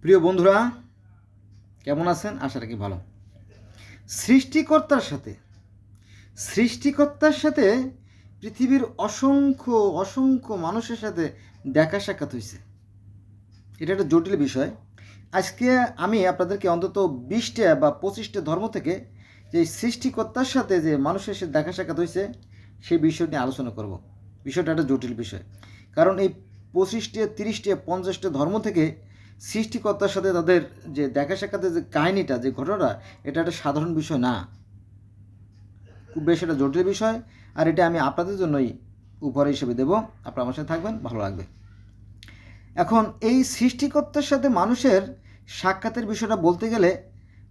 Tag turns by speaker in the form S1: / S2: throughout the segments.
S1: প্রিয় বন্ধুরা, কেমন আছেন? আশা রাখি ভালো। সৃষ্টিকর্তার সাথে সৃষ্টিকর্তার সাথে পৃথিবীর অসংখ্য অসংখ্য মানুষের সাথে দেখা সাক্ষাৎ হয়েছে। এটা একটা জটিল বিষয়। আজকে আমি আপনাদেরকে অন্তত বিশটা বা পঁচিশটা ধর্ম থেকে যে সৃষ্টিকর্তার সাথে যে মানুষের সাথে দেখা সাক্ষাৎ হয়েছে, সেই বিষয় নিয়ে আলোচনা করব। বিষয়টা একটা জটিল বিষয়। কারণ এই পঁচিশটা, তিরিশটা, পঞ্চাশটা ধর্ম থেকে সৃষ্টিকর্তার সাথে তাদের যে দেখা সাক্ষাতের যে কাহিনিটা, যে ঘটনাটা, এটা একটা সাধারণ বিষয় না। খুব বেশ একটা জটিল বিষয়। আর এটা আমি আপনাদের জন্যই উপহার হিসেবে দেবো। আপনারা আমার সাথে থাকবেন, ভালো লাগবে। এখন এই সৃষ্টিকর্তার সাথে মানুষের সাক্ষাতের বিষয়টা বলতে গেলে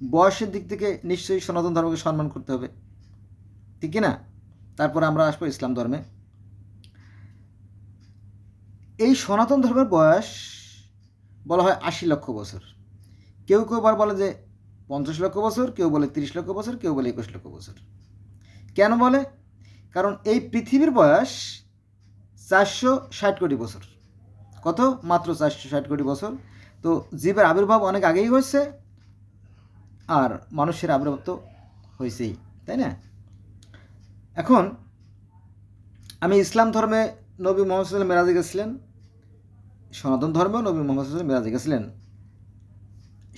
S1: বয়সের দিক থেকে নিশ্চয়ই সনাতন ধর্মকে সম্মান করতে হবে। ঠিক না তারপরে আমরা আসব ইসলাম ধর্মে। এই সনাতন ধর্মের বয়স বলা হয় আশি লক্ষ বছর। কেউ কেউ আবার বলে যে পঞ্চাশ লক্ষ বছর, কেউ বলে তিরিশ লক্ষ বছর, কেউ বলে একুশ লক্ষ বছর। কেন বলে? কারণ এই পৃথিবীর বয়স চারশো ষাট কোটি বছর। কত? মাত্র চারশো ষাট কোটি বছর। তো জীবের আবির্ভাব অনেক আগেই হয়েছে, আর মানুষের আবির্ভাব তো হয়েছেই, তাই না? এখন আমি ইসলাম ধর্মে নবী মোহাম্মদ মেরাজে গেছিলেন। সনাতন ধর্মেও নবী মোহাম্মদ মেরাজে গেছিলেন।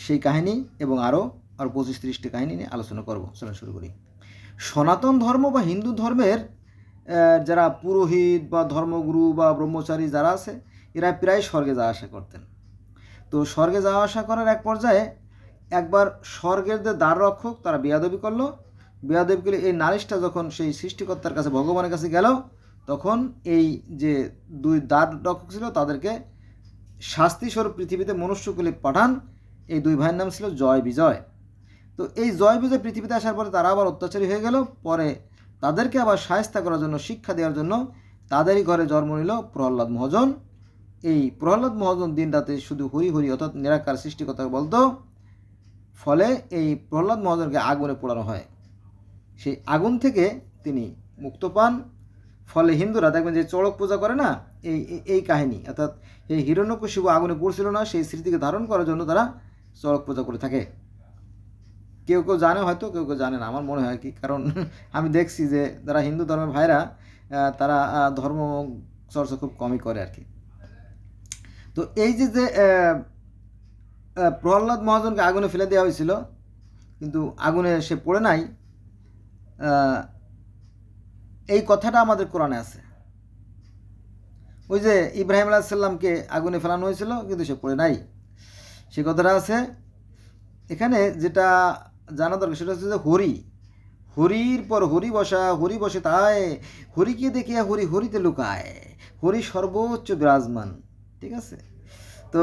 S1: সেই কাহিনী এবং আরও আর পঁচিশ তিরিশটি কাহিনী নিয়ে আলোচনা করব চলে শুরু করি। সনাতন ধর্ম বা হিন্দু ধর্মের যারা পুরোহিত বা ধর্মগুরু বা ব্রহ্মচারী যারা আছে, এরা প্রায় স্বর্গে যাওয়া আসা করতেন। তো স্বর্গে যাওয়া আসা করার এক পর্যায়ে একবার স্বর্গের যে দ্বার রক্ষক, তারা বেয়াদবি করল। বেয়াদবি করে এই নালিশটা যখন সেই সৃষ্টিকর্তার কাছে, ভগবানের কাছে গেল, তখন এই যে দুই দ্বার রক্ষক ছিল, তাদেরকে শাস্তিস্বরূপ পৃথিবীতে মনুষ্যকুলে পাঠান, এই দুই ভাইয়ের নাম ছিল জয় বিজয়। তো এই জয় বিজয় পৃথিবীতে আসার পরে তারা আবার অত্যাচারী হয়ে গেল, পরে তাদেরকে আবার সায়স্তা করার জন্য, শিক্ষা দেওয়ার জন্য তাদেরই ঘরে জন্ম নিল প্রহ্লাদ মহাজন। এই প্রহ্লাদ মহাজন দিন রাতে শুধু হরি হরি অর্থাৎ নিরাকার সৃষ্টিকর্তা বলতো, ফলে এই প্রহ্লাদ মহাজনকে আগুনে পোড়ানো হয়। সেই আগুন থেকে তিনি মুক্ত পান, ফলে হিন্দুরা দেখবেন যে চড়ক পূজা করে না এই, এই- কাহিনী। অর্থাৎ এই হিরণ্যকশিপু আগুনে পড়ছিল না, সেই স্মৃতিকে ধারণ করার জন্য তারা চড়ক পূজা করে থাকে। কেউ কেউ জানে হয়তো, কেউ কেউ জানে না, আমার মনে হয় কি। কারণ আমি দেখছি যে যারা হিন্দু ধর্মের ভাইরা তারা ধর্ম চর্চা খুব কমই করে আর কি। তো এই যে যে প্রহ্লাদ মহাজনকে আগুনে ফেলে দেওয়া হয়েছিল, কিন্তু আগুনে সে পড়ে নাই এই কথাটা আমাদের কোরআনে আছে। ওই যে ইব্রাহিম আলাহিসাল্লামকে আগুনে ফেলানো হয়েছিল, কিন্তু সে পড়ে নাই। সে কথাটা আছে, এখানে যেটা জানা দরকার সেটা হচ্ছে যে হরি, হরির পর হরি বসা, হরি বসে তাই হরিকে দেখিয়া হরি হরিতে লুকায়, হরি সর্বোচ্চ বিরাজমান, ঠিক আছে? তো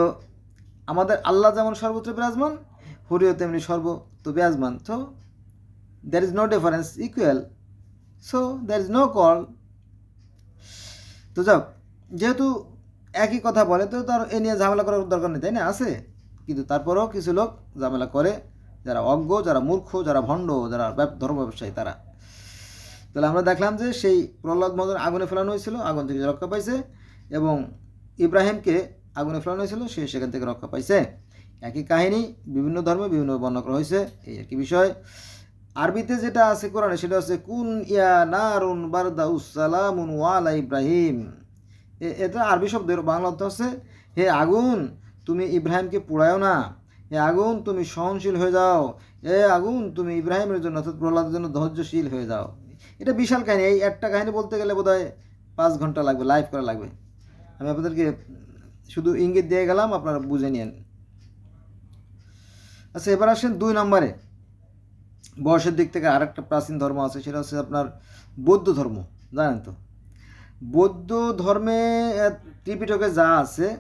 S1: আমাদের আল্লাহ যেমন সর্বত্র বিরাজমান, হরিও তেমনি সর্বত বিরাজমান। তো there is no difference equal so there is no call তো যাও যেহেতু একই কথা বলে, তো তার এ নিয়ে ঝামেলা করার দরকার নেই, তাই না? আছে। কিন্তু তারপরেও কিছু লোক ঝামেলা করে, যারা অজ্ঞ, যারা মূর্খ, যারা ভণ্ড, যারা ধর্ম ব্যবসায়ী, তারা। তাহলে আমরা দেখলাম যে সেই প্রহ্লাদ মহাজন আগুনে ফেলানো হয়েছিল, আগুন থেকে রক্ষা পাইছে এবং ইব্রাহিমকে আগুনে ফেলানো হয়েছিল, সে সেখান থেকে রক্ষা পাইছে। একই কাহিনী, বিভিন্ন ধর্মে বিভিন্ন বর্ণনা করা হয়েছে, এই একই বিষয়। আরবিতে যেটা আছে কোরআনে, সেটা হচ্ছে, কুন ইয়া নারুন বারদা উসালামুন ওয়ালা ইব্রাহিম। এটা আরবি শব্দের, বাংলা অর্থ হচ্ছে, হে আগুন, তুমি ইব্রাহিমকে পোড়ায়ও না। হে আগুন, তুমি সহনশীল হয়ে যাও। এ আগুন, তুমি ইব্রাহিমের জন্য অর্থাৎ প্রহ্লাদের জন্য ধৈর্যশীল হয়ে যাও। এটা বিশাল কাহিনী। এই একটা কাহিনী বলতে গেলে বোধহয় পাঁচ ঘণ্টা লাগবে, লাইভ করা লাগবে। আমি আপনাদেরকে শুধু ইঙ্গিত দিয়ে গেলাম, আপনারা বুঝে নিন আচ্ছা এবার আসেন দুই নম্বরে। বয়সের দিক থেকে আরেকটা প্রাচীন ধর্ম আছে, সেটা হচ্ছে আপনার বৌদ্ধ ধর্ম, জানেন তো? বৌদ্ধ ধর্মে ত্রিপিটকে যা আছে,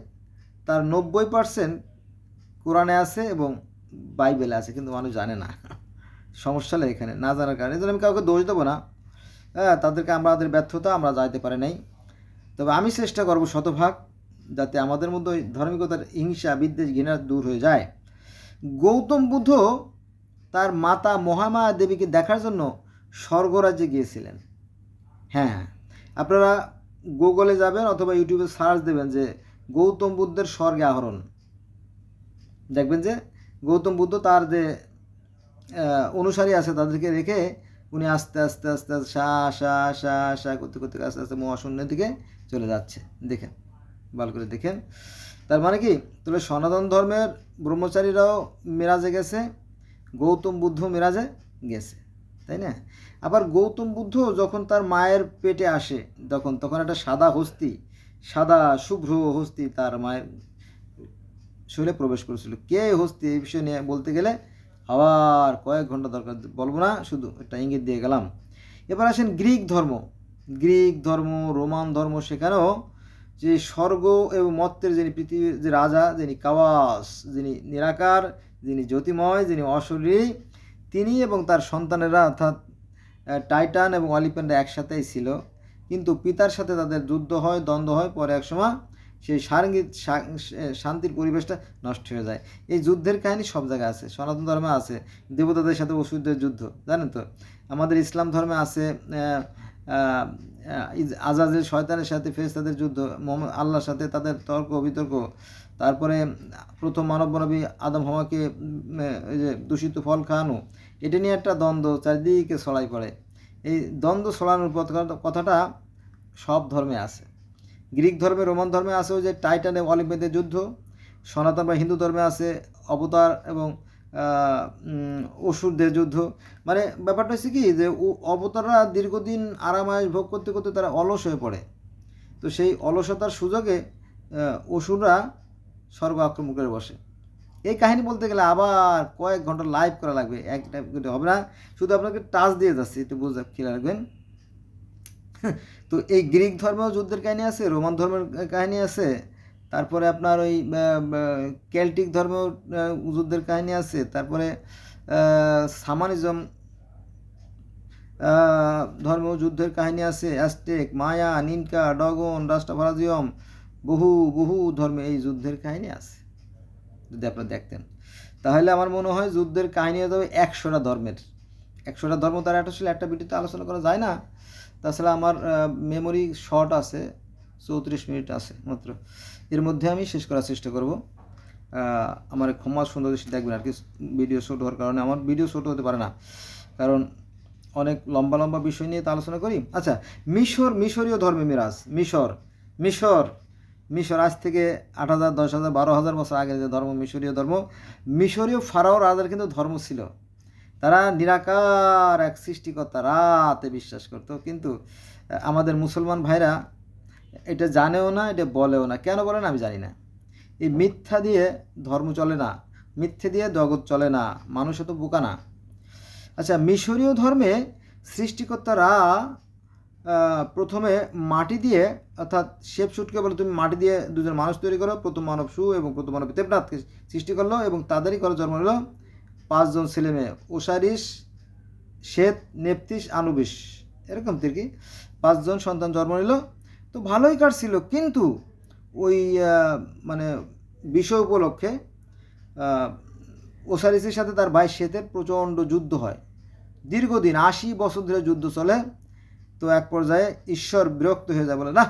S1: তার নব্বই পার্সেন্ট কোরআনে আছে এবং বাইবেলে আছে, কিন্তু মানুষ জানে না। সমস্যা নেই এখানে, না জানার কারণে। আমি কাউকে দোষ দেবো না। হ্যাঁ তাদেরকে আমাদের ব্যর্থতা আমরা যাইতে পারি নাই। তবে আমি চেষ্টা করব শতভাগ, যাতে আমাদের মধ্যে ওই ধার্মিকতার হিংসা, বিদ্বেষ, ঘৃণা দূর হয়ে যায়। গৌতম বুদ্ধ তার মাতা মহামায়া দেবীকে দেখার জন্য স্বর্গরাজ্যে গিয়েছিলেন। হ্যাঁ। আপনারা গুগলে যাবেন অথবা ইউটিউবে সার্চ দেবেন যে গৌতম বুদ্ধের স্বর্গে আহরণ। দেখবেন যে গৌতম বুদ্ধ তার যে অনুসারী আছে তাদেরকে রেখে উনি আস্তে আস্তে আস্তে আস্তে, সা সা সা সা, করতে করতে, আস্তে আস্তে মহাশূন্যের দিকে চলে যাচ্ছে। দেখেন, ভালো করে দেখেন। তার মানে কি? তাহলে সনাতন ধর্মের ব্রহ্মচারীরাও মেরাজে গেছে, গৌতম বুদ্ধ মেরাজে গেছে। তাই না? আবার গৌতম বুদ্ধ যখন তার মায়ের পেটে আসে, তখন তখন একটা সাদা হস্তি, সাদা শুভ্র হস্তি তার মায়ের শরীরে প্রবেশ করেছিল। কে হস্তি এই বিষয় নিয়ে বলতে গেলে আবার কয়েক ঘণ্টা দরকার, বলব না, শুধু একটা ইঙ্গিত দিয়ে গেলাম। এবার আসেন গ্রিক ধর্ম। গ্রিক ধর্ম, রোমান ধর্ম, সেখানেও যে স্বর্গ এবং মত্তের যিনি পৃথিবীর যে রাজা, যিনি কাওয়াস, যিনি নিরাকার, যিনি জ্যোতিময়, যিনি অশরীরী, তিনি এবং তার সন্তানেরা, অর্থাৎ টাইটান এবং অলিপেন্ডা একসাথেই ছিল। কিন্তু পিতার সাথে তাদের যুদ্ধ হয়, দ্বন্দ্ব হয়, পরে এক সময় সেই সারঙ্গিত শান্তির পরিবেশটা নষ্ট হয়ে যায়। এই যুদ্ধের কাহিনী সব জায়গায় আছে, সনাতন ধর্মে আছে, দেবতাদের সাথে অসুরদের যুদ্ধ, জানেন তো? আমাদের ইসলাম ধর্মে আছে আজাজের শয়তানের সাথে ফেরেশতাদের যুদ্ধ, মোহাম্মদ আল্লাহর সাথে তাদের তর্ক, বিতর্ক। তারপরে প্রথম মানব মানবী আদম এই যে দূষিত ফল খাওয়ানো, এটা নিয়ে একটা দ্বন্দ্ব চারিদিকে ছড়াই পড়ে। এই দ্বন্দ্ব ছড়ানোর কথাটা সব ধর্মে আছে। গ্রিক ধর্মে, রোমান ধর্মে আছে ওই যে টাইটান এবং যুদ্ধ, সনাতন বা হিন্দু ধর্মে আছে অবতার এবং অসুরদের যুদ্ধ। মানে ব্যাপারটা হচ্ছে কি যে অবতাররা দীর্ঘদিন আরামায় ভোগ করতে করতে তারা অলস হয়ে পড়ে। তো সেই অলসতার সুযোগে অসুররা স্বর্গ আক্রমণ করে বসে। এই কাহিনী বলতে গেলে আবার কয়েক ঘণ্টা লাইভ করা লাগবে। একটা করে হবে না। শুধু আপনাকে টাচ দিয়ে যাচ্ছি, একটু বুঝতে খেয়াল রাখবেন। তো এই গ্রিক ধর্মেও যুদ্ধের কাহিনী আছে, রোমান ধর্মের কাহিনী আছে। তারপরে আপনার ওই কেল্টিক ধর্ম যুদ্ধের কাহিনী আছে। তারপরে সামানিজম ধর্ম যুদ্ধের কাহিনী আছে। অ্যাস্টেক মায়া, নিনকা, ডগন রাষ্ট্রভারাজিয়ম বহু বহু ধর্মে এই যুদ্ধের কাহিনী আছে। যদি আপনারা দেখতেন। তাহলে আমার মনে হয় যুদ্ধের কাহিনী হতে হবে একশোটা ধর্মের। একশোটা ধর্ম তারা একটা ছিল, একটা ভিডিওতে আলোচনা করা যায় না। তাছাড়া আমার মেমোরি শর্ট আছে, চৌত্রিশ মিনিট আছে মাত্র। এর মধ্যে আমি শেষ করার চেষ্টা করব। আমার ক্ষমা সুন্দর দৃষ্টি দেখবেন আর কি ভিডিও ছোট হওয়ার কারণে। আমার ভিডিও ছোট হতে পারে না, কারণ অনেক লম্বা লম্বা বিষয় নিয়ে তো আলোচনা করি। আচ্ছা মিশর, মিশরীয় ধর্মে মিরাজ, মিশর মিশর মিশর আজ থেকে আট হাজার, দশ হাজার, বারো হাজার বছর আগে যে ধর্ম, মিশরীয় ধর্ম, মিশরীয় ফারাও রাজার কিন্তু ধর্ম ছিল। তারা নিরাকার এক সৃষ্টিকর্তা, রাতে বিশ্বাস করতো। কিন্তু আমাদের মুসলমান ভাইরা এটা জানেও না, এটা বলেও না। কেন বলে না আমি জানি না। এই মিথ্যা দিয়ে ধর্ম চলে না। মিথ্যে দিয়ে জগৎ চলে না। মানুষ তো বোকা না। আচ্ছা মিশরীয় ধর্মে সৃষ্টিকর্তারা প্রথমে মাটি দিয়ে, অর্থাৎ শেপ শুটকে বলে তুমি মাটি দিয়ে দুজন মানুষ তৈরি করো, প্রথম মানব সু এবং প্রথম মানব দেবনাথকে সৃষ্টি করল এবং তাদেরই করে জন্ম নিল পাঁচজন ছেলে মেয়ে। ওসারিস, শ্বেত নেপতিস আনুবিস। এরকম কি পাঁচজন সন্তান জন্ম নিল। তো ভালোই কাটছিল। কিন্তু ওই মানে বিষয় উপলক্ষে ওসারিসের সাথে তার ভাই শ্বেতের প্রচণ্ড যুদ্ধ হয়। দীর্ঘদিন, আশি বছর ধরে যুদ্ধ চলে। তো এক পর্যায়ে ঈশ্বর বিরক্ত হয়ে যায়, বলে না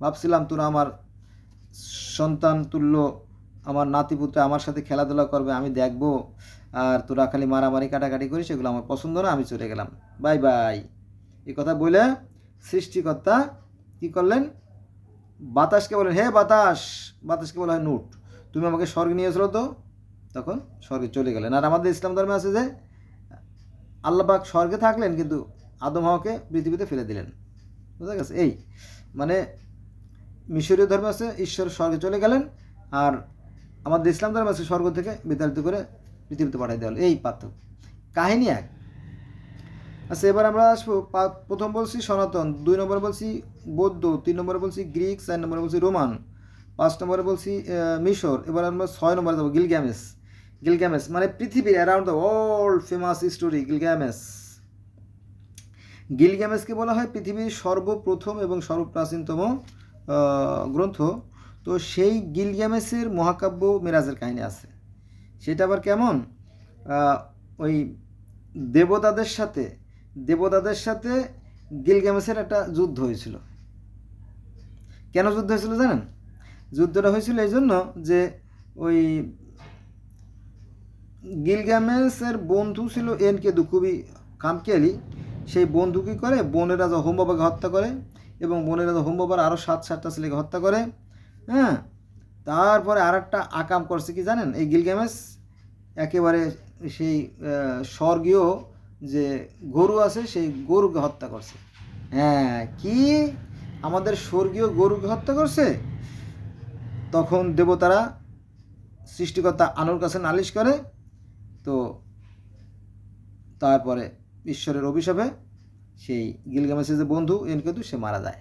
S1: ভাবছিলাম তোরা আমার সন্তান তুল্য, আমার নাতিপুত্র আমার সাথে খেলাধুলা করবে, আমি দেখব। আর তোরা খালি মারামারি কাটাকাটি করিস সেগুলো আমার পছন্দ না, আমি চলে গেলাম। Bye bye. এই কথা বলে সৃষ্টিকর্তা কি করলেন? বাতাসকে বলেন হে বাতাস, বাতাসকে বলা হয় নুট। তুমি আমাকে স্বর্গে নিয়ে এসলো তো। তখন স্বর্গে চলে গেলেন। আর আমাদের ইসলাম ধর্মে আছে যে আল্লাহবাক স্বর্গে থাকলেন কিন্তু আদম হাওয়াকে পৃথিবীতে ফেলে দিলেন। বুঝা গেছে? এই মানে মিশরীয় ধর্মে আছে, ঈশ্বর স্বর্গে চলে গেলেন আর আমাদের ইসলাম ধর্মে আছে, স্বর্গ থেকে বিতাড়িত করে পৃথিবীতে পাঠিয়ে দেওয়া এই পার্থক্য। কাহিনী এক। আচ্ছা এবার আমরা আসব প্রথম বলছি সনাতন, দুই নম্বরে বলছি বৌদ্ধ, তিন নম্বরে বলছি গ্রিক, চার নম্বরে বলছি রোমান, পাঁচ নম্বরে বলছি মিশর, এবার আমরা ছয় নম্বরে যাব গিলগ্যামেস গিলগ্যামেস মানে পৃথিবীর around the world famous story Gilgamesh গিলগ্যামেসকে বলা হয় পৃথিবীর সর্বপ্রথম এবং সর্বপ্রাচীনতম গ্রন্থ। তো সেই গিলগ্যামেসের মহাকাব্য মেরাজের কাহিনী আছে। সেটা আবার কেমন? ওই দেবতাদের সাথে দেবতাদের সাথে গিলগ্যামেসের একটা যুদ্ধ হয়েছিল। কেন যুদ্ধ হয়েছিল জানেন? যুদ্ধটা হয়েছিল এই জন্য যে ওই গিলগামেসের বন্ধু ছিল এন কেদু খুবই কামকেলি সেই বন্ধু কী করে? বোনের রাজা হোম বাবাকে হত্যা করে এবং বোনের রাজা হোম বাবার আরও সাত, সাতটা ছেলেকে হত্যা করে। হ্যাঁ? তারপরে আর একটা আকাম করছে কি জানেন? এই গিলগামেস একেবারে সেই স্বর্গীয় যে গরু আছে সেই গরুকে হত্যা করছে। হ্যাঁ কি? আমাদের স্বর্গীয় গরুকে হত্যা করছে? তখন দেবতারা সৃষ্টিকর্তা আনুর কাছে নালিশ করে, তো তারপরে ঈশ্বরের অভিশাপে সেই গিলগামেসের যে বন্ধু এনকেতু সে মারা যায়।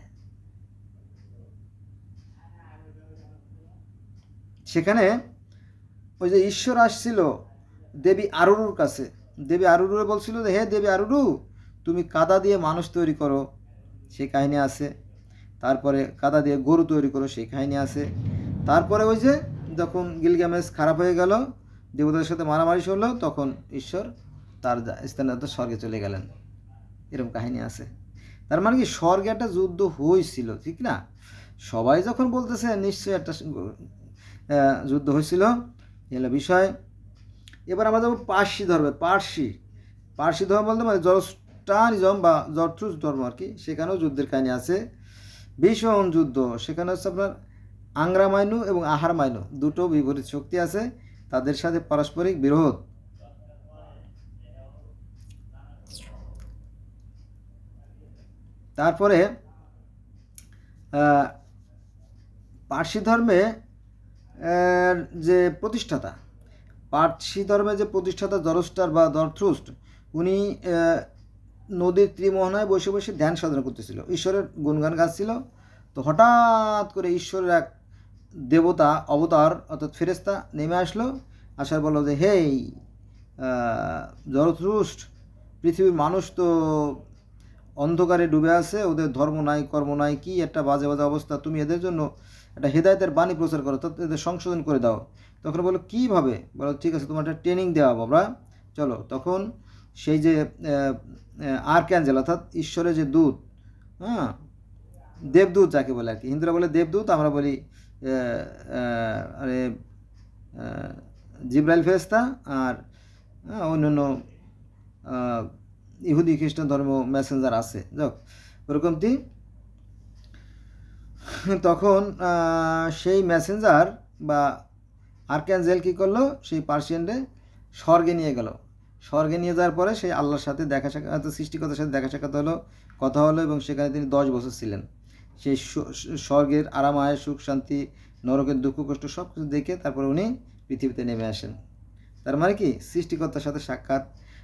S1: সেখানে ওই যে ঈশ্বর আসছিল দেবী আরুর কাছে দেবী আরুরু বলছিল যে, হে দেবী আরুরু, তুমি কাদা দিয়ে মানুষ তৈরি করো। সেই কাহিনী আছে। তারপরে কাদা দিয়ে গরু তৈরি করো, সেই কাহিনী আছে। তারপরে ওই যে যখন গিলগামেস খারাপ হয়ে গেল, দেবতাদের সাথে মারামারি হলো তখন ঈশ্বর তার স্থানে স্বর্গে চলে গেলেন। এরকম কাহিনী আছে। তার মানে কি, স্বর্গে একটা যুদ্ধ হয়েছিল, ঠিক না? সবাই যখন বলতেছে, নিশ্চয়ই একটা যুদ্ধ হয়েছিল। এই হলো বিষয়। এবার আমরা যাব পার্সি ধর্মে, পার্সি। পার্সি ধর্ম বলতে মানে জরস্টানিজম বা জর্থুস ধর্ম আর কি। সেখানেও যুদ্ধের কাহিনী আছে। ভীষণ যুদ্ধ। সেখানে হচ্ছে আপনার আংরা মাইনু এবং আহার মাইনু দুটো বিপরীত শক্তি আছে, তাদের সাথে পারস্পরিক বিরোধ। তারপরে পার্সি ধর্মে যে প্রতিষ্ঠাতা পার্সি ধর্মে যে প্রতিষ্ঠাতা জরস্টার বা দরথ্রুস্ট উনি নদীর ত্রিমোহনায় বসে বসে ধ্যান সাধনা করতেছিল। ঈশ্বরের গুণগান গাচ্ছিল। তো হঠাৎ করে ঈশ্বরের এক দেবতা, অবতার, অর্থাৎ ফেরেস্তা নেমে আসলো। আসার বলল যে, হেই জরথ্রুষ্ট পৃথিবীর মানুষ তো অন্ধকারে ডুবে আছে, ওদের ধর্ম নাই, কর্ম নাই, কি একটা বাজে বাজে অবস্থা। তুমি এদের জন্য একটা হেদায়তের বাণী প্রচার করো তো এদের সংশোধন করে দাও। তখন বলো কীভাবে? বলো ঠিক আছে তোমার একটা ট্রেনিং দেওয়া হবে চলো তখন সেই যে আর্ক্যাঞ্জেল অর্থাৎ ঈশ্বরের যে দূত হ্যাঁ দেবদূত যাকে বলে আর কি হিন্দুরা বলে দেবদূত আমরা বলি আরে জিব্রাইল ফেরেস্তা আর আহ, অন্যান্য ইহুদি খ্রিস্টান ধর্ম মেসেঞ্জার আছে। যাক ওরকমটি। তখন সেই মেসেঞ্জার বা আর্ক্যাঞ্জেল কী করল? সেই পার্সিয়ানরে স্বর্গে নিয়ে গেল। স্বর্গে নিয়ে যাওয়ার পরে সেই আল্লাহর সাথে দেখা সাক্ষাৎ সৃষ্টিকতার সাথে দেখা সাক্ষাৎ হলো, কথা হলো এবং সেখানে তিনি দশ বছর ছিলেন। সেই স্বর্গের আরাম আয় সুখ, শান্তি, নরকের দুঃখ, কষ্ট সব কিছু দেখে তারপরে উনি পৃথিবীতে নেমে আসেন। তার মানে কি? সৃষ্টিকর্তার সাথে সাক্ষাৎ।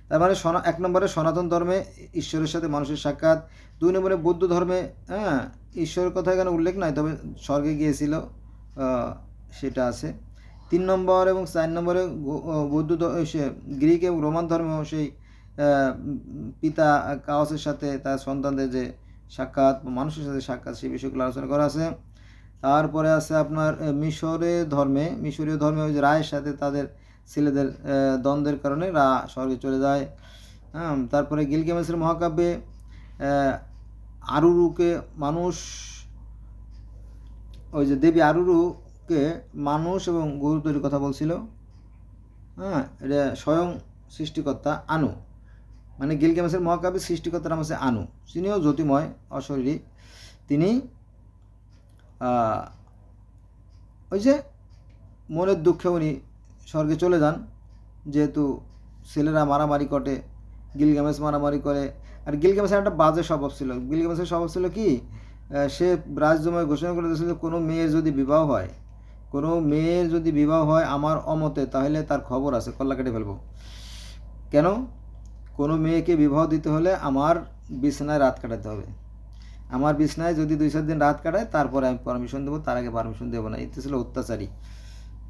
S1: তার মানে সনা, এক নম্বরে সনাতন ধর্মে ঈশ্বরের সাথে মানুষের সাক্ষাৎ। দুই নম্বরে বৌদ্ধ ধর্মে হ্যাঁ ঈশ্বরের কথা এখানে উল্লেখ নয় তবে স্বর্গে গিয়েছিল সেটা আছে। তিন নম্বর এবং চার নম্বরে বৌদ্ধ সে গ্রিক এবং রোমান ধর্মেও সেই পিতা কাওসের সাথে তার সন্তানদের যে সাক্ষাৎ মানুষের সাথে সাক্ষাৎ সেই বিষয়গুলো আলোচনা করা আছে। তারপরে আছে আপনার আহ, মিশরের ধর্মে মিশরীয় ধর্মে ওই যে রায়ের সাথে তাদের ছেলেদের দ্বন্দ্বের কারণে রা স্বর্গে চলে যায়। হ্যাঁ তারপরে গিলগেমেসের মহাকাব্যে আরুরুকে মানুষ ওই যে দেবী আরুরুকে মানুষ এবং গরু তৈরির কথা বলছিল। হ্যাঁ এটা স্বয়ং সৃষ্টিকর্তা আনু। মানে গিলগেমেসের মহাকাব্যের সৃষ্টিকর্তার নাম হচ্ছে আনু। তিনিও জ্যোতিময়, অশরীরী। তিনি ওই যে মনের দুঃখে উনি স্বর্গে চলে যান। যেহেতু ছেলেরা মারামারি করে, গিলগামেস মারামারি করে। আর গিলগামেসের একটা বাজে স্বভাব ছিল। গিলগামেসের স্বভাব ছিল কি সে রাজজমায় ঘোষণা করে দিয়েছিল কোনো মেয়ের যদি বিবাহ হয় কোনো মেয়ের যদি বিবাহ হয় আমার অমতে, তাহলে তার খবর আছে, কল্লা কেটে ফেলব। কেন? কোনো মেয়েকে বিবাহ দিতে হলে আমার বিছানায় রাত কাটাতে হবে। আমার বিছনায় যদি দুই চার দিন রাত কাটায়, তারপরে আমি পারমিশন দেবো, তার আগে পারমিশন দেবো না। এতে ছিল অত্যাচারী।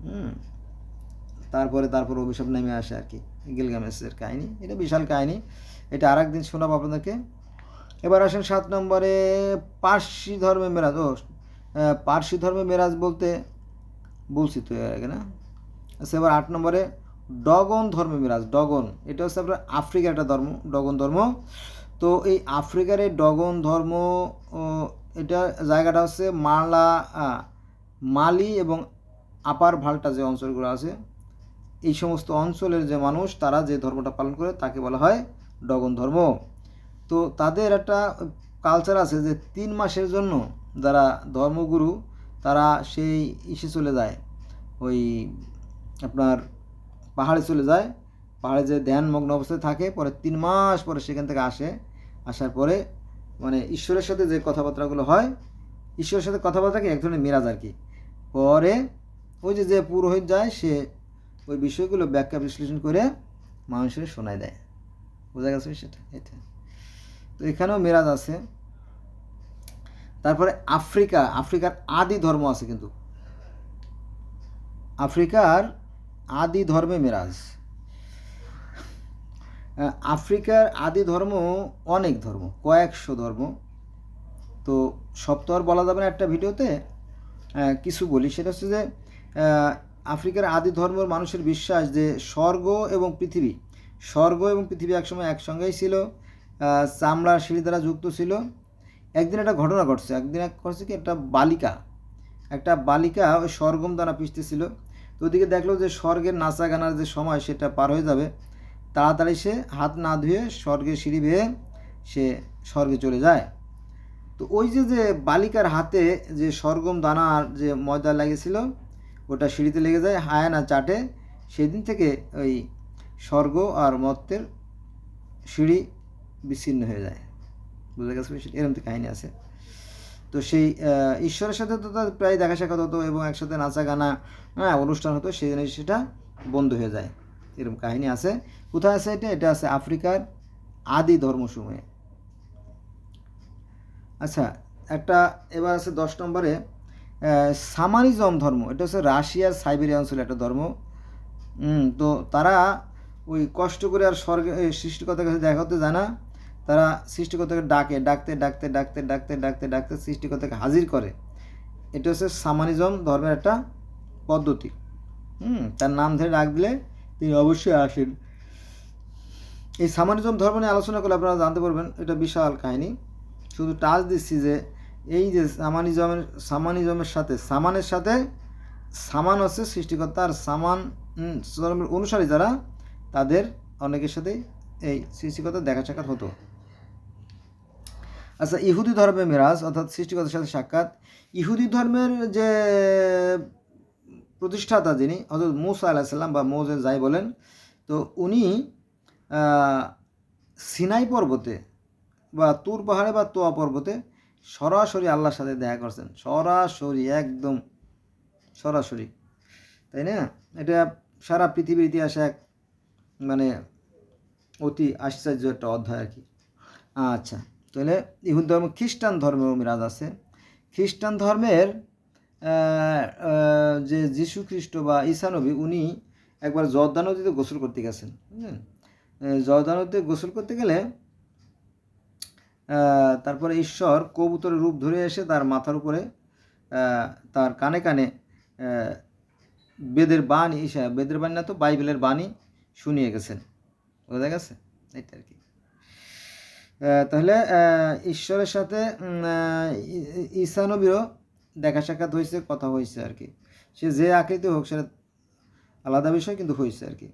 S1: হুম। তারপরে, তারপর অভিশাপ নেমে আসে আর কি। গিলগামেসের কাহিনী। এটা বিশাল কাহিনী। এটা আর একদিন শোনাবো আপনাদেরকে। এবার আসেন সাত নম্বরে, পার্সি ধর্মে মেরাজ। ও পার্সি ধর্মে মেরাজ বলতে বলছি তো এর আগে, না? আচ্ছা এবার আট নম্বরে ডগন ধর্মে মিরাজ ডগন। এটা হচ্ছে আপনার আফ্রিকার একটা ধর্ম, ডগন ধর্ম। তো এই আফ্রিকার এই ডগন ধর্ম এটা জায়গাটা হচ্ছে মালা মালি এবং আপার ভাল্টা যে অঞ্চলগুলো আছে, এই সমস্ত অঞ্চলের যে মানুষ, তারা যে ধর্মটা পালন করে, তাকে বলা হয় ডগন ধর্ম। তো তাদের একটা কালচার আছে যে তিন মাসের জন্য যারা ধর্মগুরু তারা সেই ইসে চলে যায়। ওই আপনার পাহাড়ে চলে যায়। পাহাড়ে যে ধ্যানমগ্ন অবস্থায় থাকে, পরে তিন মাস পরে সেখান থেকে আসে। আসার পরে মানে ঈশ্বরের সাথে যে কথাবার্তাগুলো হয়, ঈশ্বরের সাথে কথাবার্তাকে এক ধরনের মিরাজ আর কি। পরে ওই যে যে পুরোহিত যায়, সে ওই বিষয়গুলো ব্যাখ্যা বিশ্লেষণ করে মানুষের শোনায় দেয়। বোঝা গেছে সেটা এটা তো এখানেও মেরাজ আছে। তারপরে আফ্রিকা, আফ্রিকার আদি ধর্ম আছে কিন্তু। আফ্রিকার আদি ধর্মে মেরাজ। আফ্রিকার আদি ধর্ম অনেক ধর্ম, কয়েকশো ধর্ম। তো সব তো আর বলা যাবে না একটা ভিডিওতে। কিছু বলি, সেটা হচ্ছে যে আফ্রিকার আদি ধর্মের মানুষের বিশ্বাস যে স্বর্গ এবং পৃথিবী, স্বর্গ এবং পৃথিবী একসময় একসঙ্গেই ছিল চামড়ার সিঁড়ি দ্বারা যুক্ত ছিল একদিন একটা ঘটনা ঘটছে, একদিন এক ঘটছে কি একটা বালিকা একটা বালিকা ওই স্বর্গম দ্বারা পিসতেছিল তো ওদিকে দেখল যে স্বর্গের নাচা গানার যে সময় সেটা পার হয়ে যাবে, তাড়াতাড়ি সে হাত না ধুয়ে স্বর্গের সিঁড়ি বেয়ে সে স্বর্গে চলে যায়। তো ওই যে যে বালিকার হাতে যে সরগম দানার যে ময়দা লেগেছিল ওটা সিঁড়িতে লেগে যায়, হায় না চাটে, সেদিন থেকে ওই স্বর্গ আর মত্তের সিঁড়ি বিচ্ছিন্ন হয়ে যায়। বুঝা গেছে? এরকম কাহিনী আছে। তো সেই ঈশ্বরের সাথে তো প্রায় দেখা সাক্ষাৎ হতো এবং একসাথে নাচা গানা হ্যাঁ অনুষ্ঠান হতো, সেই জন্য সেটা বন্ধ হয়ে যায়। এরকম কাহিনী আছে। কোথায় আছে এটা? এটা আছে আফ্রিকার আদি ধর্মসমূহে। আচ্ছা একটা এবার আছে দশ নম্বরে সামানিজম ধর্ম, এটা হচ্ছে রাশিয়ার সাইবেরিয়া অঞ্চলে একটা ধর্ম। তো তারা ওই কষ্ট করে আর স্বর্গে এই সৃষ্টিকর্তার কাছে দেখা হতে যায় না। তারা সৃষ্টিকর্তাকে ডাকে, ডাকতে ডাকতে ডাকতে ডাকতে ডাকতে ডাকতে সৃষ্টিকর্তাকে হাজির করে। এটা হচ্ছে সামানিজম ধর্মের একটা পদ্ধতি। হুম, তার নাম ধরে ডাক দিলে তিনি অবশ্যই আসেন। এই সামানিজম ধর্ম নিয়ে আলোচনা করলে আপনারা জানতে পারবেন, এটা বিশাল কাহিনী। শুধু টাচ দিচ্ছি যে, এই যে সামানিজমের সামানিজমের সাথে, সামানের সাথে, সামান হচ্ছে সৃষ্টিকর্তা আর সামান ধর্মের অনুসারী যারা, তাদের অনেকের সাথেই এই সৃষ্টিকর্তার দেখা সাক্ষাৎ হতো। আচ্ছা ইহুদি ধর্মের মেরাজ অর্থাৎ সৃষ্টিকর্তার সাথে সাক্ষাৎ। ইহুদি ধর্মের যে প্রতিষ্ঠাতা যিনি অর্থাৎ মুসা আলাহিসাল্লাম বা মৌজে যাই বলেন, তো উনি সিনাই পর্বতে বা তুর পাহাড়ে বা তোয়া পর্বতে সরাসরি আল্লাহর সাথে দেখা করছেন। সরাসরি, একদম সরাসরি। তাই না? এটা সারা পৃথিবীর ইতিহাসে এক মানে অতি আশ্চর্য একটা অধ্যায় আর কি। আচ্ছা। তাহলে ইহুদ ধর্ম খ্রিস্টান ধর্মেও মিরাজ আছে। খ্রিস্টান ধর্মের যে যীশু খ্রিস্ট বা ঈশানবী উনি একবার জর্দা নদীতে গোসল করতে গেছেন, বুঝলেন? জর্দা নদীতে গোসল করতে গেলে তারপরে ঈশ্বর কবুতরের রূপ ধরে এসে তার মাথার উপরে তার কানে কানে বেদের বাণী বেদের বাণী না তো বাইবেলের বাণী শুনিয়ে গেছেন। বোঝা গেছে? এটা আর কি। তাহলে ঈশ্বরের সাথে উম, আহ, ই- ই- ঈসা নবীরও দেখা সাক্ষাৎ হয়েছে কথা হয়েছে আর কি। সে যে আকৃতি হোক সেটা আলাদা বিষয় কিন্তু হয়েছে আর কি।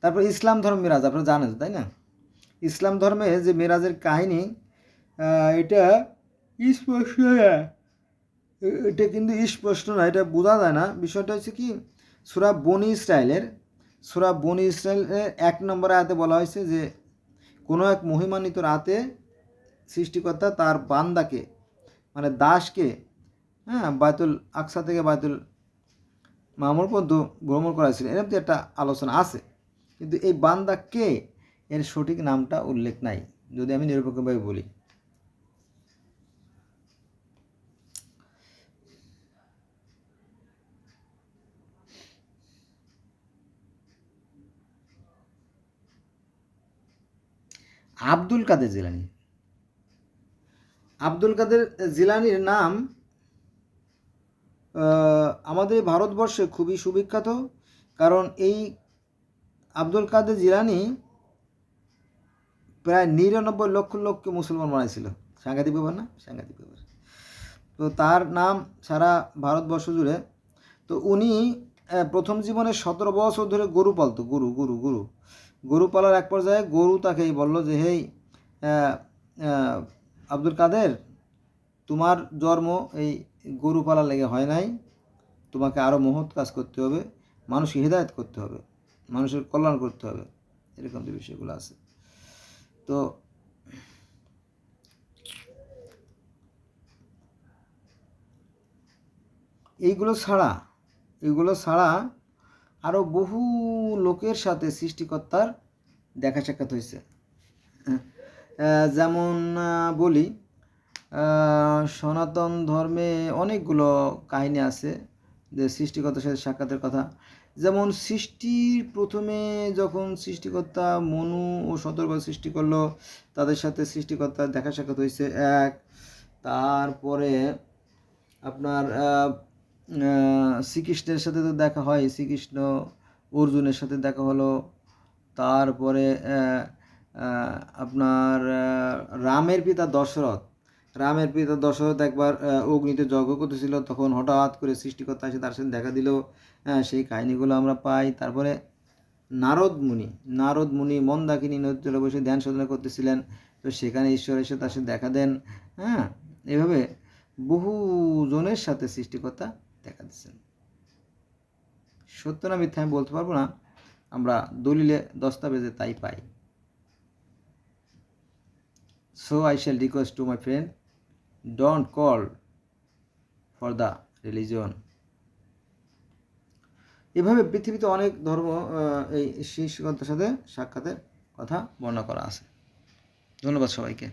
S1: তারপর ইসলাম ধর্ম মিরাজ আপনারা জানেন তাই না? ইসলাম ধর্মে যে মিরাজের কাহিনী এটা স্পষ্ট এটা কিন্তু স্পষ্ট না এটা বোঝা যায় না। বিষয়টা হচ্ছে কি সুরা বনি ইসরায়েলের সুরা বনি ইসরায়েলের এক নম্বর আয়াতে বলা হয়েছে যে কোনো এক মহিমান্বিত রাতে সৃষ্টিকর্তা তার বান্দাকে মানে দাসকে হ্যাঁ বায়তুল আকসা থেকে বায়তুল মামুর পর্যন্ত ভ্রমণ করাইছিলেন এরকম তো একটা আলোচনা আছে। কিন্তু এই বান্দা কে? এর সঠিক নামটা উল্লেখ নাই, যদি আমি নিরপেক্ষভাবে বলি। আব্দুল কাদের জিলানি। আব্দুল কাদের জিলানির নাম আমাদের ভারতবর্ষে খুবই সুবিখ্যাত, কারণ এই আব্দুল কাদের জিলানি প্রায় নিরানব্বই লক্ষ লোককে মুসলমান বানাইছিল। সাংঘাতিক ব্যাপার না? সাংঘাতিক ব্যাপার। তো তার নাম সারা ভারতবর্ষ জুড়ে। তো উনি প্রথম জীবনে সতেরো বছর ধরে গরু পালতো। গরু গরু গরু। গরু পালার এক পর্যায়ে গরু তাকেই বলল যে, হেই আব্দুল কাদের, তোমার জন্ম এই গরু পালার লেগে হয় নাই। তোমাকে আরও মহৎ কাজ করতে হবে, মানুষকে হৃদায়ত করতে হবে, মানুষের কল্যাণ করতে হবে। এরকম যে বিষয়গুলো আছে। তো এইগুলো ছাড়া এইগুলো ছাড়া আরও বহু লোকের সাথে সৃষ্টিকর্তার দেখা সাক্ষাৎ হয়েছে। যেমন বলি সনাতন ধর্মে অনেকগুলো কাহিনী আছে যে সৃষ্টিকর্তার সাথে সাক্ষাতের কথা। যেমন, সৃষ্টির প্রথমে যখন সৃষ্টিকর্তা মনু ও সতর্ক সৃষ্টি করল, তাদের সাথে সৃষ্টিকর্তার দেখা সাক্ষাৎ হয়েছে এক। তারপরে আপনার শ্রীকৃষ্ণের সাথে তো দেখা হয়, শ্রীকৃষ্ণ অর্জুনের সাথে দেখা হলো, তারপরে আপনার রামের পিতা দশরথ, রামের পিতা দশরথ একবার অগ্নিতে যজ্ঞ করতেছিল, তখন হঠাৎ করে সৃষ্টিকর্তা এসে তার সাথে দেখা দিল সেই কাহিনিগুলো আমরা পাই, তারপরে নারদ মুনি নারদ মুনি মন্দাকিনী নদীতে বসে ধ্যান সাধনা করতেছিলেন, তো সেখানে ঈশ্বর এসে তার সাথে দেখা দেন হ্যাঁ এভাবে বহুজনের সাথে সৃষ্টিকর্তা দেখা দিচ্ছেন সত্য না মিথ্যা আমি বলতে পারব না, আমরা দলিলে দস্তাবেজে তাই পাই। So I shall request to my friend don't call for the religion এভাবে পৃথিবীতে অনেক ধর্ম এই শিষ্যকতার সাথে সাক্ষাতের কথা বর্ণনা করা আছে। ধন্যবাদ সবাইকে।